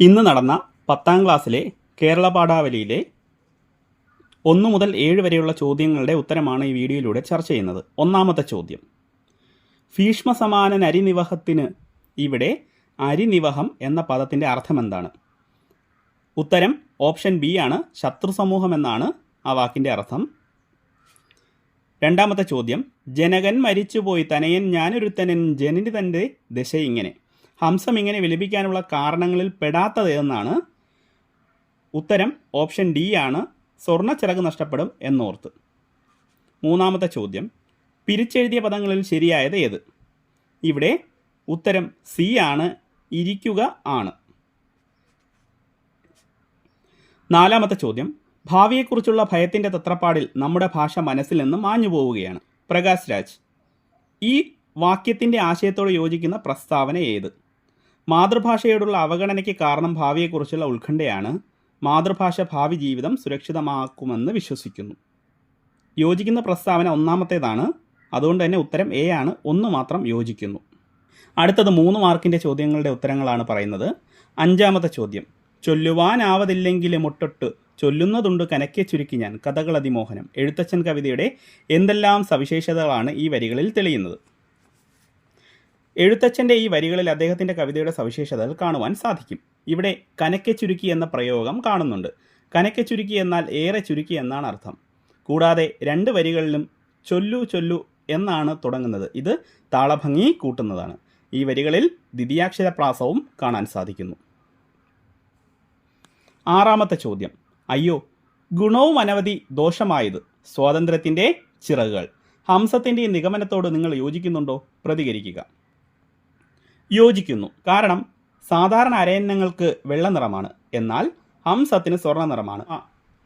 ഇന്ന് നടന്ന പത്താം ക്ലാസ്സിലെ കേരള പാഠാവലിയിലെ ഒന്ന് മുതൽ ഏഴ് വരെയുള്ള ചോദ്യങ്ങളുടെ ഉത്തരമാണ് ഈ വീഡിയോയിലൂടെ ചർച്ച ചെയ്യുന്നത്. ഒന്നാമത്തെ ചോദ്യം. ഭീഷ്മസമാനൻ അരിനിവഹത്തിന് ഇവിടെ അരിനിവഹം എന്ന പദത്തിന്റെ അർത്ഥം എന്താണ് ഉത്തരം ഓപ്ഷൻ ബി ആണ്. ശത്രു സമൂഹം എന്നാണ് ആ വാക്കിന്റെ അർത്ഥം. രണ്ടാമത്തെ ചോദ്യം. ജനകൻ മരിച്ചുപോയി തനയൻ ഞാനൊരുത്തനൻ ജനനി തന്റെ ദശ ഇങ്ങനെ. ഹംസം ഇങ്ങനെ വിലപിക്കാനുള്ള കാരണങ്ങളിൽ പെടാത്തത് എന്നാണ് ഉത്തരം ഓപ്ഷൻ ഡി ആണ്. സ്വർണച്ചിറക് നഷ്ടപ്പെടും എന്നോർത്ത്. മൂന്നാമത്തെ ചോദ്യം. പിരിച്ചെഴുതിയ പദങ്ങളിൽ ശരിയായത് ഏത്? ഇവിടെ ഉത്തരം സി ആണ് ഇരിക്കുക ആണ്. നാലാമത്തെ ചോദ്യം. ഭാവിയെക്കുറിച്ചുള്ള ഭയത്തിന്റെ തത്രപ്പാടിൽ നമ്മുടെ ഭാഷ മനസ്സിൽ നിന്ന് മാഞ്ഞു പോവുകയാണ്. പ്രകാശ് രാജ് ഈ വാക്യത്തിന്റെ ആശയത്തോട് യോജിക്കുന്ന പ്രസ്താവന ഏത്? മാതൃഭാഷയോടുള്ള അവഗണനയ്ക്ക് കാരണം ഭാവിയെക്കുറിച്ചുള്ള ഉത്കണ്ഠയാണ് മാതൃഭാഷ ഭാവി ജീവിതം സുരക്ഷിതമാക്കുമെന്ന് വിശ്വസിക്കുന്നു. യോജിക്കുന്ന പ്രസ്താവന ഒന്നാമത്തേതാണ്. അതുകൊണ്ട് തന്നെ ഉത്തരം എ ആണ്. ഒന്ന് മാത്രം യോജിക്കുന്നു. അടുത്തത് മൂന്ന് മാർക്കിന്റെ ചോദ്യങ്ങളുടെ ഉത്തരങ്ങളാണ് പറയുന്നത്. അഞ്ചാമത്തെ ചോദ്യം. ചൊല്ലുവാനാവതില്ലെങ്കിലും ഒട്ടൊട്ട് ചൊല്ലുന്നതുണ്ട് കനക്കെ ചുരുക്കി ഞാൻ. കഥകളതിമോഹനം. എഴുത്തച്ഛൻ കവിതയുടെ എന്തെല്ലാം സവിശേഷതകളാണ് ഈ വരികളിൽ തെളിയുന്നത്? എഴുത്തച്ഛന്റെ ഈ വരികളിൽ അദ്ദേഹത്തിന്റെ കവിതയുടെ സവിശേഷതകൾ കാണുവാൻ സാധിക്കും. ഇവിടെ കനക്കെ ചുരുക്കി എന്ന പ്രയോഗം കാണുന്നുണ്ട്. കനക്കെ ചുരുക്കി എന്നാൽ ഏറെ ചുരുക്കി എന്നാണ് അർത്ഥം. കൂടാതെ രണ്ട് വരികളിലും ചൊല്ലു ചൊല്ലു എന്നാണ് തുടങ്ങുന്നത്. ഇത് താളഭംഗി കൂട്ടുന്നതാണ്. ഈ വരികളിൽ ദ്വിതീയാക്ഷര പ്രാസവും കാണാൻ സാധിക്കുന്നു. ആറാമത്തെ ചോദ്യം. അയ്യോ ഗുണവും അനവധി ദോഷമായത് സ്വാതന്ത്ര്യത്തിന്റെ ചിറകുകൾ. ഹംസത്തിന്റെ നിഗമനത്തോട് നിങ്ങൾ യോജിക്കുന്നുണ്ടോ? പ്രതികരിക്കുക. യോജിക്കുന്നു. കാരണം സാധാരണ അരയന്നങ്ങൾക്ക് വെള്ള നിറമാണ്. എന്നാൽ ഹംസത്തിന് സ്വർണ നിറമാണ്.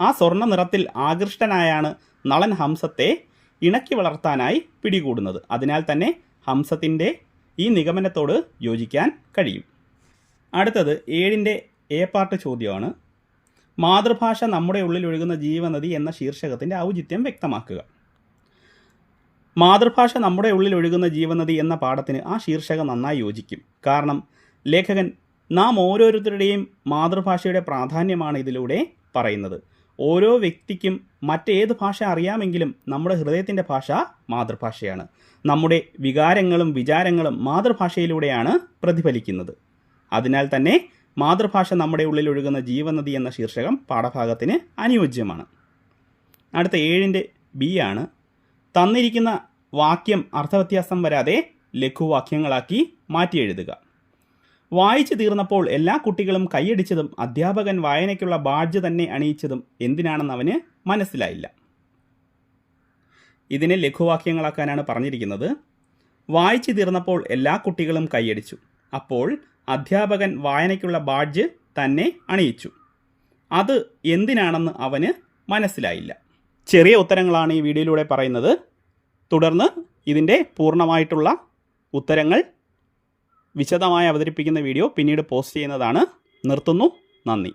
ആ- സ്വർണ നിറത്തിൽ ആകൃഷ്ടനായാണ് നളൻ ഹംസത്തെ ഇണക്കി വളർത്താനായി പിടികൂടുന്നത്. അതിനാൽ തന്നെ ഹംസത്തിന്റെ ഈ നിഗമനത്തോട് യോജിക്കാൻ കഴിയും. അടുത്തത് ഏഴിന്റെ എ പാർട്ട് ചോദ്യമാണ്. മാതൃഭാഷ നമ്മുടെ ഉള്ളിൽ ഒഴുകുന്ന ജീവനദി എന്ന ശീർഷകത്തിന്റെ ഔചിത്യം വ്യക്തമാക്കുക. മാതൃഭാഷ നമ്മുടെ ഉള്ളിൽ ഒഴുകുന്ന ജീവനദി എന്ന പാഠത്തിന് ആ ശീർഷകം നന്നായി യോജിക്കും. കാരണം ലേഖകൻ നാം ഓരോരുത്തരുടെയും മാതൃഭാഷയുടെ പ്രാധാന്യമാണ് ഇതിലൂടെ പറയുന്നത്. ഓരോ വ്യക്തിക്കും മറ്റേത് ഭാഷ അറിയാമെങ്കിലും നമ്മുടെ ഹൃദയത്തിന്റെ ഭാഷ മാതൃഭാഷയാണ്. നമ്മുടെ വികാരങ്ങളും വിചാരങ്ങളും മാതൃഭാഷയിലൂടെയാണ് പ്രതിഫലിക്കുന്നത്. അതിനാൽ തന്നെ മാതൃഭാഷ നമ്മുടെ ഉള്ളിൽ ഒഴുകുന്ന ജീവനദി എന്ന ശീർഷകം പാഠഭാഗത്തിന് അനുയോജ്യമാണ്. അടുത്ത ഏഴിന്റെ ബി ആണ് തന്നിരിക്കുന്ന വാക്യം അർത്ഥവ്യത്യാസം വരാതെ ലഘുവാക്യങ്ങളാക്കി മാറ്റി എഴുതുക. വായിച്ചു തീർന്നപ്പോൾ എല്ലാ കുട്ടികളും കൈയടിച്ചതും അധ്യാപകൻ വായനയ്ക്കുള്ള ബാഡ്ജ് തന്നെ അണിയിച്ചതും എന്തിനാണെന്ന് അവന് മനസ്സിലായില്ല. ഇതിനെ ലഘുവാക്യങ്ങളാക്കാനാണ് പറഞ്ഞിരിക്കുന്നത്. വായിച്ചു തീർന്നപ്പോൾ എല്ലാ കുട്ടികളും കൈയടിച്ചു. അപ്പോൾ അധ്യാപകൻ വായനയ്ക്കുള്ള ബാഡ്ജ് തന്നെ അണിയിച്ചു. അത് എന്തിനാണെന്ന് അവന് മനസ്സിലായില്ല. ചെറിയ ഉത്തരങ്ങളാണ് ഈ വീഡിയോയിലൂടെ പറയുന്നത്. തുടർന്ന് ഇതിന്റെ പൂർണമായിട്ടുള്ള ഉത്തരങ്ങൾ വിശദമായി അവതരിപ്പിക്കുന്ന വീഡിയോ പിന്നീട് പോസ്റ്റ് ചെയ്യുന്നതാണ്. നിർത്തുന്നു. നന്ദി.